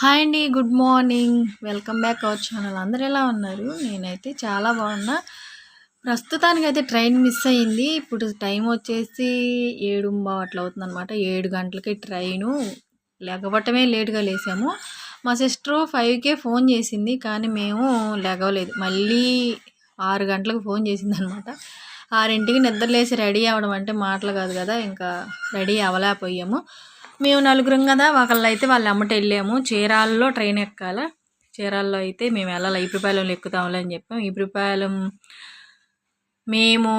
Hi అండి good morning. Welcome back our channel. అందరు ఎలా ఉన్నారు? నేనైతే చాలా బాగున్నా. ప్రస్తుతానికి అయితే ట్రైన్ మిస్ అయ్యింది. ఇప్పుడు టైం వచ్చేసి ఏడు అట్లా అవుతుంది అనమాట ఏడు గంటలకి ట్రైను. లెగవటమే లేట్గా లేసాము. మా సిస్టరు ఫైవ్కే ఫోన్ చేసింది కానీ మేము లెగవలేదు. మళ్ళీ ఆరు గంటలకు ఫోన్ చేసింది అనమాట ఆరింటికి నిద్రలేసి రెడీ అవ్వడం అంటే మాటలు కాదు కదా ఇంకా రెడీ అవ్వలేకపోయాము. మేము నలుగురం కదా ఒకళ్ళు అయితే వాళ్ళు అమ్మట వెళ్ళాము. చీరాలలో ట్రైన్ ఎక్కాల. చీరాల్లో అయితే మేము వెళ్ళాలి. ఈపురిపాలెంలో ఎక్కుతాంలే అని చెప్పాం. ఈపురిపాలెం మేము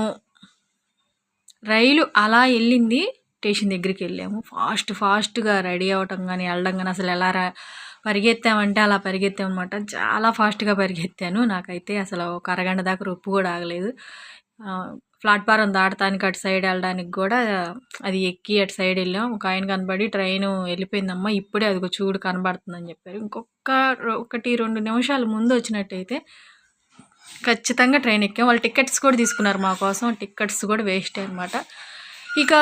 రైలు అలా వెళ్ళింది. స్టేషన్ దగ్గరికి వెళ్ళాము. ఫాస్ట్ ఫాస్ట్గా రెడీ అవ్వటం కానీ వెళ్ళడం కానీ అసలు ఎలా పరిగెత్తామంటే అలా పరిగెత్తామన్నమాట. చాలా ఫాస్ట్గా పరిగెత్తాను. నాకైతే అసలు ఒక అరగంట దాకా రొప్పు కూడా ఆగలేదు. ప్లాట్ఫారం దాటడానికి అటు సైడ్ వెళ్ళడానికి కూడా అది ఎక్కి అటు సైడ్ వెళ్ళాం. ఒక ఆయన కనబడి ట్రైన్ వెళ్ళిపోయిందమ్మా ఇప్పుడే అది చూడు కనబడుతుందని చెప్పారు. ఇంకొక ఒకటి రెండు నిమిషాలు ముందు వచ్చినట్టయితే ఖచ్చితంగా ట్రైన్ ఎక్కాం. వాళ్ళు టికెట్స్ కూడా తీసుకున్నారు మా కోసం. టికెట్స్ కూడా వేస్ట్ అనమాట ఇక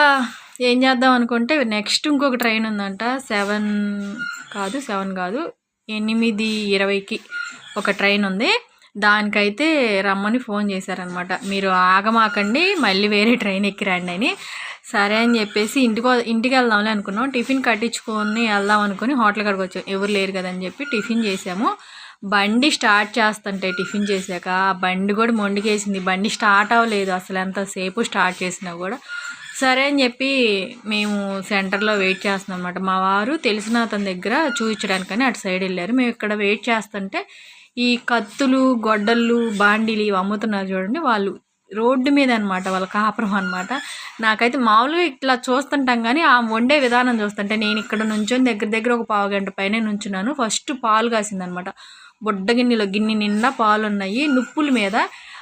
ఏం చేద్దాం అనుకుంటే నెక్స్ట్ ఇంకొక ట్రైన్ ఉందంట. సెవెన్ కాదు సెవెన్ కాదు ఎనిమిది ఇరవైకి ఒక ట్రైన్ ఉంది. దానికైతే రమ్మని ఫోన్ చేశారనమాట. మీరు ఆగమాకండి మళ్ళీ వేరే ట్రైన్ ఎక్కిరండి అని. సరే అని చెప్పేసి ఇంటికి ఇంటికి వెళ్దాంలే అనుకున్నాం. టిఫిన్ కట్టించుకొని వెళ్దాం అనుకుని హోటల్ కాడికి వచ్చాం. ఎవరు లేరు కదని చెప్పి టిఫిన్ చేసాము బండి స్టార్ట్ చేస్తుంటే టిఫిన్ చేశాక బండి కూడా మొండికేసింది. బండి స్టార్ట్ అవ్వలేదు అసలు ఎంతసేపు స్టార్ట్ చేసినా కూడా. సరే అని చెప్పి మేము సెంటర్లో వెయిట్ చేస్తున్నాం అనమాట మా వారు తెలిసిన అతని దగ్గర చూపించడానికని అటు సైడ్ వెళ్ళారు. మేము ఇక్కడ వెయిట్ చేస్తుంటే ఈ కత్తులు గొడ్డళ్ళు బాండీలు ఇవి అమ్ముతున్నారు చూడండి. వాళ్ళు రోడ్డు మీద అనమాట వాళ్ళ కాపురం అనమాట నాకైతే మామూలుగా ఇట్లా చూస్తుంటాం కానీ ఆ వండే విధానం చూస్తుంటే నేను ఇక్కడ నుంచొని దగ్గర దగ్గర ఒక పావు గంట పైన నుంచున్నాను. ఫస్ట్ పాలు కాసిందనమాట బుడ్డ గిన్నెలో గిన్నె నిండా పాలు ఉన్నాయి నుప్పుల మీద.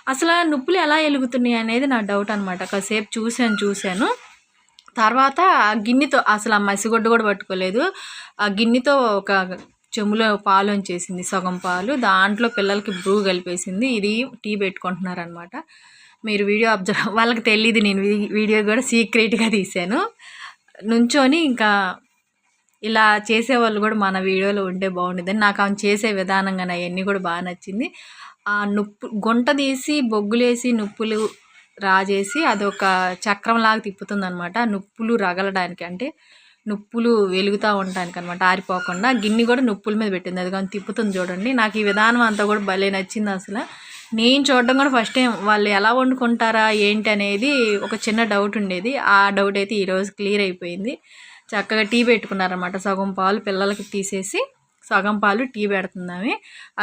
అసలు ఆ నుప్పులు ఎలా వెలుగుతున్నాయి అనేది నా డౌట్ అనమాట కాసేపు చూశాను చూశాను. తర్వాత ఆ గిన్నెతో అసలు ఆ మసిగొడ్డు కూడా పట్టుకోలేదు. ఆ గిన్నెతో ఒక చెములో పాలు చేసింది సగం పాలు. దాంట్లో పిల్లలకి బ్రూ కలిపేసింది. ఇది టీ పెట్టుకుంటున్నారనమాట మీరు వీడియో అబ్జర్వ్ వాళ్ళకి తెలియదు నేను వీడియో కూడా సీక్రెట్గా తీశాను. నుంచొని ఇంకా ఇలా చేసేవాళ్ళు కూడా మన వీడియోలో ఉంటే బాగుండేదని. నాకు ఆమె చేసే విధానంగా అవన్నీ కూడా బాగా నచ్చింది. ఆ నుప్పు గుంట తీసి బొగ్గులేసి నుప్పులు రాజేసి అదొక చక్రంలాగా తిప్పుతుంది అనమాట నుప్పులు రగలడానికి అంటే నుప్పులు వెలుగుతూ ఉండటానికి అనమాట ఆరిపోకుండా గిన్నె కూడా నుప్పుల మీద పెట్టింది. అది కానీ తిప్పుతుంది చూడండి. నాకు ఈ విధానం అంతా కూడా భలే నచ్చింది అసలు. నేను చూడడం కూడా ఫస్ట్ టైం వాళ్ళు ఎలా వండుకుంటారా ఏంటి అనేది ఒక చిన్న డౌట్ ఉండేది. ఆ డౌట్ అయితే ఈరోజు క్లియర్ అయిపోయింది. చక్కగా టీ పెట్టుకున్నారన్నమాట సగం పాలు పిల్లలకి తీసేసి సగం పాలు టీ పెడుతుందామే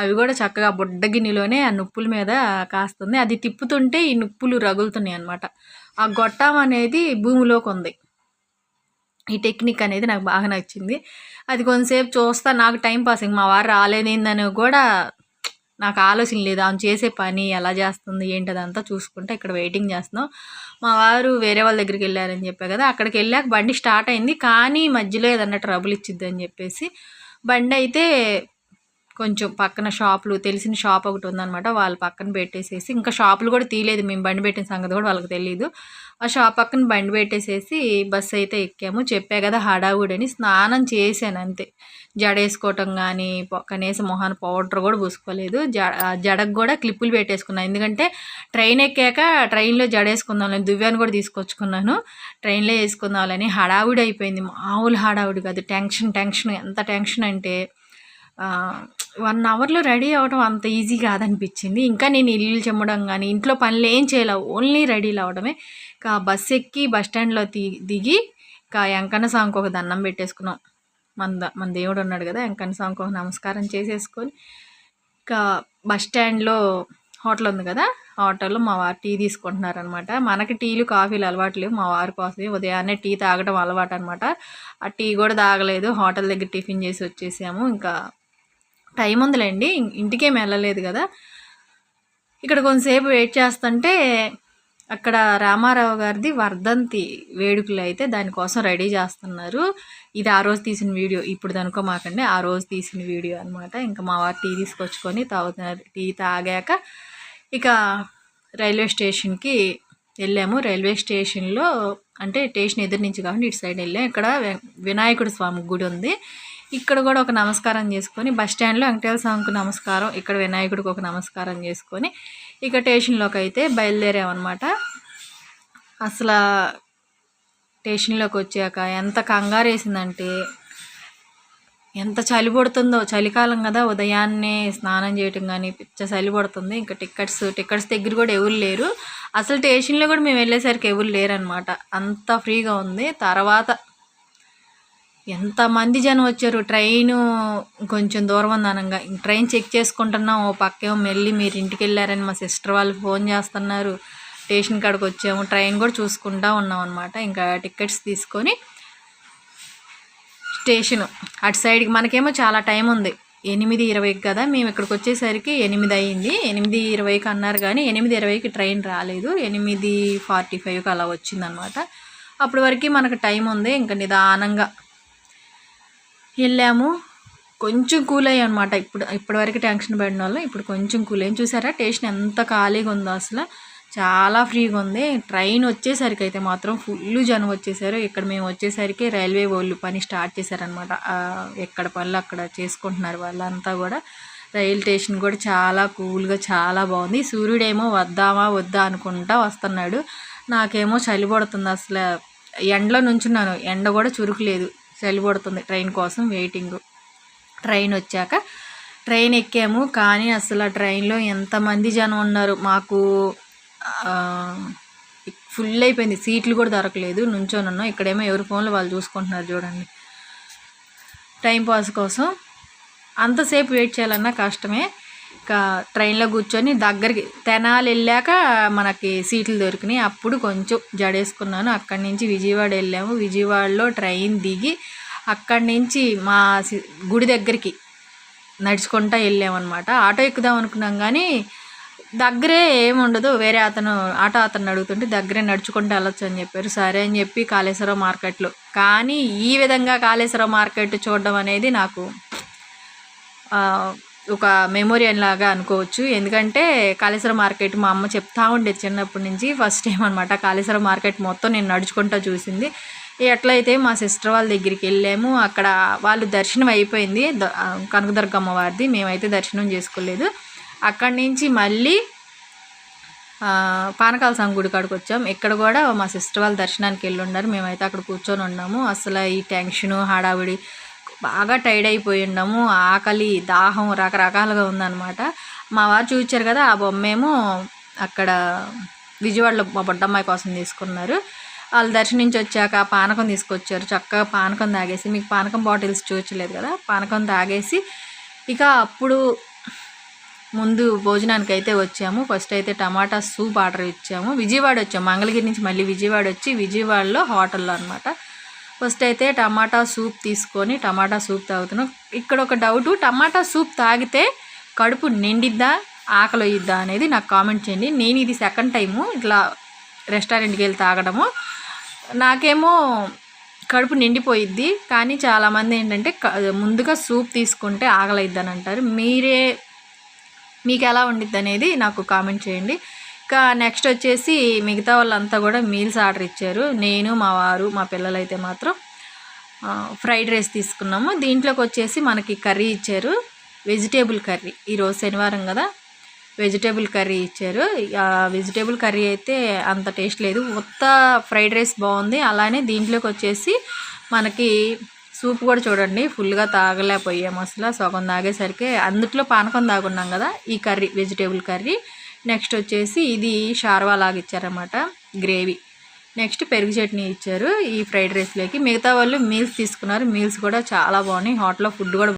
అవి కూడా చక్కగా బుడ్డ గిన్నెలోనే ఆ నుప్పుల మీద కాస్తుంది. అది తిప్పుతుంటే ఈ నుప్పులు రగులుతున్నాయి అనమాట ఆ గొట్టం అనేది భూమిలోకి ఉంది ఈ టెక్నిక్ అనేది నాకు బాగా నచ్చింది. అది కొంతసేపు చూస్తా నాకు టైం పాసింగ్ మా వారు రాలేదేందని కూడా నాకు ఆలోచన లేదు. ఆమె చేసే పని ఎలా చేస్తుంది ఏంటిదంతా చూసుకుంటే ఇక్కడ వెయిటింగ్ చేస్తున్నాం. మా వారు వేరే వాళ్ళ దగ్గరికి వెళ్ళారని చెప్పా కదా అక్కడికి వెళ్ళాక బండి స్టార్ట్ అయింది. కానీ మధ్యలో ఏదన్నా ట్రబుల్ ఇచ్చిద్ది అని చెప్పేసి బండి అయితే కొంచెం పక్కన షాపులు తెలిసిన షాప్ ఒకటి ఉందనమాట వాళ్ళ పక్కన పెట్టేసేసి ఇంకా షాపులు కూడా తీయలేదు. మేము బండి పెట్టిన సంగతి కూడా వాళ్ళకి తెలియదు ఆ షాప్ పక్కన బండి పెట్టేసేసి బస్సు అయితే ఎక్కాము. చెప్పా కదా హడావుడని స్నానం చేశాను అంతే. జడేసుకోవటం కానీ కనీసం మొహాన్ పౌడర్ కూడా పూసుకోలేదు. జడకు కూడా క్లిప్పులు పెట్టేసుకున్నాను ఎందుకంటే ట్రైన్ ఎక్కాక ట్రైన్లో జడేసుకుందాం దువ్యాన్ని కూడా తీసుకొచ్చుకున్నాను. ట్రైన్లో వేసుకుందామని హడావుడి అయిపోయింది మామూలు హడావుడి కాదు. Tension tension. ఎంత టెన్షన్ అంటే వన్ అవర్లో రెడీ అవ్వడం అంత ఈజీ కాదనిపించింది. ఇంకా నేను ఇల్లు చెమ్మడం కానీ ఇంట్లో పనులు ఏం చేయలేవు ఓన్లీ రెడీలు అవ్వడమే. ఇంకా బస్ ఎక్కి బస్ స్టాండ్లో దిగి ఇంకా వెంకన్న స్వామికి ఒక దండం పెట్టేసుకున్నాం. మన మన దేవుడు ఉన్నాడు కదా వెంకన్న స్వామికి ఒక నమస్కారం చేసేసుకొని ఇంకా బస్ స్టాండ్లో హోటల్ ఉంది కదా హోటల్లో మా వారు టీ తీసుకుంటున్నారనమాట మనకి టీలు కాఫీలు అలవాటు లేవు మా వారి కోసమే ఉదయాన్నే టీ తాగడం అలవాటు అనమాట ఆ టీ కూడా తాగలేదు హోటల్ దగ్గర టిఫిన్ చేసి వచ్చేసాము. ఇంకా టైం ఉందిలేండి ఇంటికేం వెళ్ళలేదు కదా. ఇక్కడ కొంతసేపు వెయిట్ చేస్తుంటే అక్కడ రామారావు గారిది వర్ధంతి వేడుకలు అయితే దానికోసం రెడీ చేస్తున్నారు. ఇది ఆ రోజు తీసిన వీడియో ఇప్పుడు దనుకో మాకండి ఆ రోజు తీసిన వీడియో అనమాట ఇంకా మా వారు టీ తీసుకొచ్చుకొని తాగుతున్నారు టీ తాగాక ఇక రైల్వే స్టేషన్కి వెళ్ళాము. రైల్వే స్టేషన్లో అంటే స్టేషన్ ఎదురు నుంచి కాబట్టి ఇటు సైడ్ వెళ్ళాం. ఇక్కడ వినాయకుడు స్వామి గుడి ఉంది. ఇక్కడ కూడా ఒక నమస్కారం చేసుకొని బస్ స్టాండ్లో వెంకటేశ్వర స్వామికి నమస్కారం ఇక్కడ వినాయకుడికి ఒక నమస్కారం చేసుకొని ఇక స్టేషన్లోకి అయితే బయలుదేరామన్నమాట. అసలు స్టేషన్లోకి వచ్చాక ఎంత కంగారు వేసిందంటే ఎంత చలి పడుతుందో చలికాలం కదా ఉదయాన్నే స్నానం చేయటం కానీ పిచ్చ చలి పడుతుంది. ఇంకా టికెట్స్ టికెట్స్ దగ్గర కూడా ఎవరు లేరు. అసలు స్టేషన్లో కూడా మేము వెళ్ళేసరికి ఎవరు లేరు అనమాట అంత ఫ్రీగా ఉంది. తర్వాత ఎంతమంది జనం వచ్చారు? ట్రైన్ కొంచెం దూరం ఉంది ట్రైన్ చెక్ చేసుకుంటున్నాం ఓ పక్కేమో మెల్లి మీరు ఇంటికి వెళ్ళారని మా సిస్టర్ వాళ్ళు ఫోన్ చేస్తున్నారు. స్టేషన్ కాడికి వచ్చాము. ట్రైన్ కూడా చూసుకుంటా ఉన్నాం అనమాట ఇంకా టికెట్స్ తీసుకొని స్టేషన్. అటు సైడ్కి మనకేమో చాలా టైం ఉంది. ఎనిమిది ఇరవైకి కదా? మేము ఇక్కడికి వచ్చేసరికి ఎనిమిది అయింది. ఎనిమిది ఇరవైకి అన్నారు కానీ ఎనిమిది ఇరవైకి ట్రైన్ రాలేదు. ఎనిమిది ఫార్టీ ఫైవ్కి అలా వచ్చిందనమాట అప్పటి వరకు మనకు టైం ఉంది. ఇంకా నిదానంగా వెళ్ళాము. కొంచెం కూల్ అయ్యి అనమాట ఇప్పుడు ఇప్పటివరకు టెన్షన్ పడిన వాళ్ళు ఇప్పుడు కొంచెం కూల్ అయ్యి చూసారా? టేషన్ ఎంత ఖాళీగా ఉందో అసలు. చాలా ఫ్రీగా ఉంది. ట్రైన్ వచ్చేసరికి అయితే మాత్రం ఫుల్ జనం వచ్చేసారు. ఇక్కడ మేము వచ్చేసరికి రైల్వే వాళ్ళు పని స్టార్ట్ చేశారనమాట ఎక్కడ పనులు అక్కడ చేసుకుంటున్నారు వాళ్ళంతా కూడా. రైల్ స్టేషన్ కూడా చాలా కూల్గా చాలా బాగుంది. సూర్యుడేమో వద్దామా వద్దా అనుకుంటా వస్తున్నాడు. నాకేమో చలి పడుతుంది అసలు. ఎండలో నుంచున్నాను. ఎండ కూడా చురుకులేదు. సెల్ పడుతుంది ట్రైన్ కోసం వెయిటింగ్. ట్రైన్ వచ్చాక ట్రైన్ ఎక్కాము. కానీ అసలు ఆ ట్రైన్లో ఎంతమంది జనం ఉన్నారు? మాకు ఫుల్ అయిపోయింది. సీట్లు కూడా దొరకలేదు. నుంచొని ఉన్నాం. ఇక్కడేమో ఎవరి ఫోన్లో వాళ్ళు చూసుకుంటున్నారు చూడండి. టైంపాస్ కోసం. అంతసేపు వెయిట్ చేయాలన్నా కష్టమే. ట్రైన్లో కూర్చొని దగ్గరికి తెనాలి వెళ్ళాక మనకి సీట్లు దొరికినాయి. అప్పుడు కొంచెం జడేసుకున్నాను. అక్కడి నుంచి విజయవాడ వెళ్ళాము. విజయవాడలో ట్రైన్ దిగి అక్కడి నుంచి మా గుడి దగ్గరికి నడుచుకుంటా వెళ్ళామన్నమాట. ఆటో ఎక్కుదాం అనుకున్నాం కానీ దగ్గరే ఏముండదు. వేరే అతను ఆటో అతను అడుగుతుంటే దగ్గరే నడుచుకుంటూ వెళ్ళొచ్చు అని చెప్పారు. సరే అని చెప్పి కాళేశ్వరం మార్కెట్లో. కానీ ఈ విధంగా కాళేశ్వరం మార్కెట్ చూడడం అనేది నాకు ఒక మెమోరియల్ లాగా అనుకోవచ్చు. ఎందుకంటే కాళేశ్వరం మార్కెట్ మా అమ్మ చెప్తా ఉండేది చిన్నప్పటి నుంచి ఫస్ట్ టైం అనమాట కాళేశ్వరం మార్కెట్ మొత్తం నేను నడుచుకుంటూ చూసింది. ఎట్లయితే మా సిస్టర్ వాళ్ళ దగ్గరికి వెళ్ళాము. అక్కడ వాళ్ళు దర్శనం అయిపోయింది. కనకదుర్గమ్మ వారిది. మేమైతే దర్శనం చేసుకోలేదు. అక్కడి నుంచి మళ్ళీ పానకాల స్వామి గుడి కాడికి వచ్చాం. ఇక్కడ కూడా మా సిస్టర్ వాళ్ళ దర్శనానికి వెళ్ళి ఉన్నారు. మేమైతే అక్కడ కూర్చొని ఉన్నాము. అసలు ఈ టెన్షను హడావిడి బాగా టైడ్ అయిపోయి ఉన్నాము. ఆకలి దాహం రకరకాలుగా ఉందన్నమాట. మా వారు చూచారు కదా ఆ బొమ్మేమో అక్కడ విజయవాడలో మా బొడ్డమ్మాయి కోసం తీసుకున్నారు. వాళ్ళు దర్శనించి వచ్చాక పానకం తీసుకొచ్చారు. చక్కగా పానకం తాగేసి మీకు పానకం బాటిల్స్ చూపించలేదు కదా పానకం తాగేసి ఇక అప్పుడు ముందు భోజనానికి అయితే వచ్చాము. ఫస్ట్ అయితే టమాటా సూప్ ఆర్డర్ ఇచ్చాము. విజయవాడ వచ్చాము. మంగళగిరి నుంచి మళ్ళీ విజయవాడ వచ్చి విజయవాడలో హోటల్లో అనమాట ఫస్ట్ అయితే టమాటా సూప్ తీసుకొని టమాటా సూప్ తాగుతున్నాం. ఇక్కడ ఒక డౌట్ టమాటా సూప్ తాగితే కడుపు నిండిద్దా ఆకలి అనేది నాకు కామెంట్ చేయండి. నేను ఇది సెకండ్ టైము ఇట్లా రెస్టారెంట్కి వెళ్ళి తాగడము. నాకేమో కడుపు నిండిపోయిద్ది కానీ చాలామంది ఏంటంటే ముందుగా సూప్ తీసుకుంటే ఆకలిద్ది అంటారు. మీరే మీకు ఎలా ఉండిద్ది అనేది నాకు కామెంట్ చేయండి. ఇంకా నెక్స్ట్ వచ్చేసి మిగతా వాళ్ళంతా కూడా మీల్స్ ఆర్డర్ ఇచ్చారు. నేను మా వారు మా పిల్లలు అయితే మాత్రం ఫ్రైడ్ రైస్ తీసుకున్నాము. దీంట్లోకి వచ్చేసి మనకి కర్రీ ఇచ్చారు. Vegetable curry. ఈరోజు శనివారం కదా. వెజిటేబుల్ కర్రీ ఇచ్చారు. వెజిటేబుల్ కర్రీ అయితే అంత టేస్ట్ లేదు. ఉత్త ఫ్రైడ్ రైస్ బాగుంది. అలానే దీంట్లోకి వచ్చేసి మనకి సూప్ కూడా చూడండి. ఫుల్గా తాగలేకపోయాము అసలు. సగం తాగేసరికి అందుట్లో పానకం తాగున్నాం కదా. ఈ కర్రీ వెజిటేబుల్ కర్రీ. నెక్స్ట్ వచ్చేసి ఇది షార్వా లాగా ఇచ్చారనమాట గ్రేవీ. నెక్స్ట్ పెరుగు చట్నీ ఇచ్చారు ఈ ఫ్రైడ్ రైస్లోకి మిగతా వాళ్ళు మీల్స్ తీసుకున్నారు మీల్స్ కూడా చాలా బాగున్నాయి. హోటల్లో ఫుడ్ కూడా